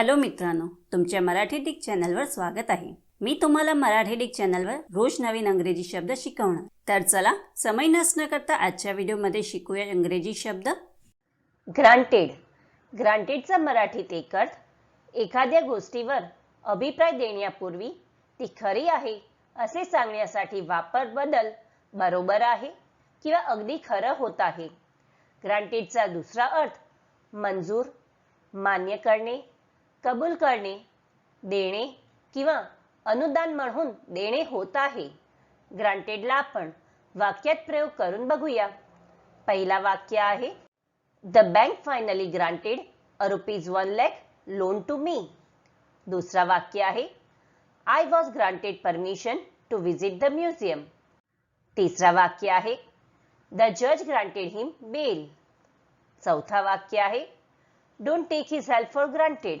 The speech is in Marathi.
हॅलो मित्रांनो तुमच्या मराठी डिक चॅनलवर स्वागत आहे. मी तुम्हाला मराठी डिक चॅनलवर रोज नवीन अंग्रेजी शब्द शिकवणार. तर चला समय नसणं करता आजच्या व्हिडिओमध्ये शिकूया इंग्रजी शब्द. ग्रांटेड ग्रांटेडचा मराठीत एक अर्थ एखाद्या गोष्टीवर अभिप्राय देण्यापूर्वी ती खरी आहे असे सांगण्यासाठी वापर बदल बरोबर आहे किंवा अगदी खरं होत आहे. ग्रांटेडचा दुसरा अर्थ मंजूर मान्य करणे. कबूल करणे देणे किंवा अनुदान म्हणून देणे होत आहे. ग्रांटेडला आपण वाक्यात प्रयोग करून बघूया. पहिला वाक्य आहे the bank finally granted a rupees one lakh loan to me दुसरा वाक्य आहे I was granted permission to visit the museum तिसरा वाक्य आहे द जज ग्रांटेड हिम बेल चौथा वाक्य आहे don't take his help for granted